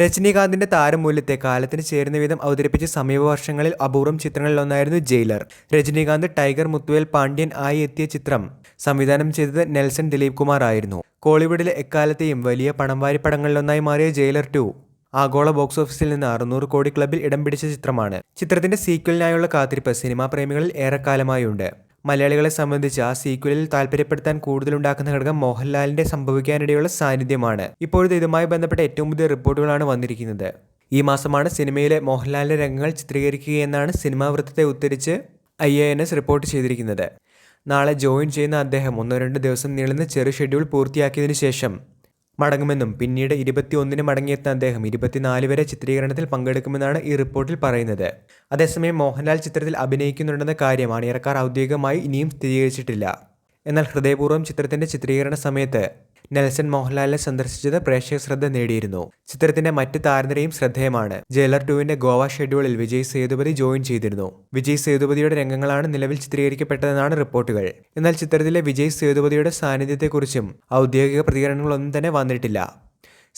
രജനീകാന്തിന്റെ താരമൂല്യത്തെ കാലത്തിന് ചേരുന്ന വിധം അവതരിപ്പിച്ച സമീപ വർഷങ്ങളിൽ അപൂർവം ചിത്രങ്ങളിലൊന്നായിരുന്നു ജയിലർ. രജനീകാന്ത് ടൈഗർ മുത്തുവേൽ പാണ്ഡ്യൻ ആയി എത്തിയ ചിത്രം സംവിധാനം ചെയ്തത് നെൽസൺ ദിലീപ് കുമാർ ആയിരുന്നു. കോളിവുഡിലെ എക്കാലത്തെയും വലിയ പണംവാരി പടങ്ങളിലൊന്നായി മാറിയ ജയിലർ ടു ആഗോള ബോക്സ് ഓഫീസിൽ നിന്ന് അറുന്നൂറ് കോടി ക്ലബിൽ ഇടം പിടിച്ച ചിത്രമാണ്. ചിത്രത്തിന്റെ സീക്വലിനായുള്ള കാത്തിരിപ്പ് സിനിമാ പ്രേമികളിൽ ഏറെക്കാലമായുണ്ട്. മലയാളികളെ സംബന്ധിച്ച് ആ സീക്വലിൽ താല്പര്യപ്പെടുത്താൻ കൂടുതലുണ്ടാക്കുന്ന ഘടകം മോഹൻലാലിന്റെ സംഭവിക്കാനിടയുള്ള സാന്നിധ്യമാണ്. ഇപ്പോഴത്തെ ഇതുമായി ബന്ധപ്പെട്ട ഏറ്റവും പുതിയ റിപ്പോർട്ടുകളാണ് വന്നിരിക്കുന്നത്. ഈ മാസമാണ് സിനിമയിലെ മോഹൻലാലിന്റെ രംഗങ്ങൾ ചിത്രീകരിക്കുകയെന്നാണ് സിനിമാ വൃത്തത്തെ ഉദ്ധരിച്ച് I A N S report ചെയ്തിരിക്കുന്നത്. നാളെ ജോയിൻ ചെയ്യുന്ന അദ്ദേഹം ഒന്നോ രണ്ടോ ദിവസം നീളുന്ന ചെറു ഷെഡ്യൂൾ പൂർത്തിയാക്കിയതിനു ശേഷം മടങ്ങുമെന്നും പിന്നീട് ഇരുപത്തിയൊന്നിന് മടങ്ങിയെത്തുന്ന അദ്ദേഹം ഇരുപത്തിനാല് വരെ ചിത്രീകരണത്തിൽ പങ്കെടുക്കുമെന്നാണ് ഈ റിപ്പോർട്ടിൽ പറയുന്നത്. അതേസമയം മോഹൻലാൽ ചിത്രത്തിൽ അഭിനയിക്കുന്നുണ്ടെന്ന കാര്യം അണിയറക്കാർ ഔദ്യോഗികമായി ഇനിയും സ്ഥിരീകരിച്ചിട്ടില്ല. എന്നാൽ ഹൃദയപൂർവം ചിത്രത്തിന്റെ ചിത്രീകരണ സമയത്ത് നെൽസൺ മോഹൻലാലിനെ സന്ദർശിച്ചത് പ്രേക്ഷക ശ്രദ്ധ നേടിയിരുന്നു. ചിത്രത്തിന്റെ മറ്റ് താരനിരയും ശ്രദ്ധേയമാണ്. ജയിലർ ടുവിന്റെ ഗോവ ഷെഡ്യൂളിൽ വിജയ് സേതുപതി ജോയിൻ ചെയ്തിരുന്നു. വിജയ് സേതുപതിയുടെ രംഗങ്ങളാണ് നിലവിൽ ചിത്രീകരിക്കപ്പെട്ടതെന്നാണ് റിപ്പോർട്ടുകൾ. എന്നാൽ ചിത്രത്തിലെ വിജയ് സേതുപതിയുടെ സാന്നിധ്യത്തെക്കുറിച്ചും ഔദ്യോഗിക പ്രതികരണങ്ങളൊന്നും തന്നെ വന്നിട്ടില്ല.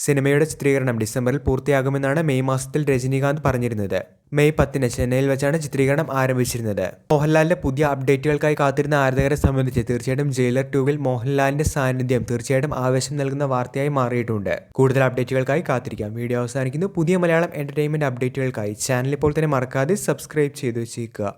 സിനിമയുടെ ചിത്രീകരണം ഡിസംബറിൽ പൂർത്തിയാകുമെന്നാണ് മെയ് മാസത്തിൽ രജനീകാന്ത് പറഞ്ഞിരുന്നത്. മെയ് പത്തിന് ചെന്നൈയിൽ വെച്ചാണ് ചിത്രീകരണം ആരംഭിച്ചിരുന്നത്. മോഹൻലാലിന്റെ പുതിയ അപ്ഡേറ്റുകൾക്കായി കാത്തിരുന്ന ആരാധകരെ സംബന്ധിച്ച് തീർച്ചയായിട്ടും ജയിലർ ടൂവിൽ മോഹൻലാലിന്റെ സാന്നിധ്യം തീർച്ചയായിട്ടും ആവേശം നൽകുന്ന വാർത്തയായി മാറിയിട്ടുണ്ട്. കൂടുതൽ അപ്ഡേറ്റുകൾക്കായി കാത്തിരിക്കാം. വീഡിയോ അവസാനിക്കുന്നു. പുതിയ മലയാളം എന്റർടൈൻമെന്റ് അപ്ഡേറ്റുകൾക്കായി ചാനൽ ഇപ്പോൾ തന്നെ മറക്കാതെ സബ്സ്ക്രൈബ് ചെയ്തു വെച്ചേക്കുക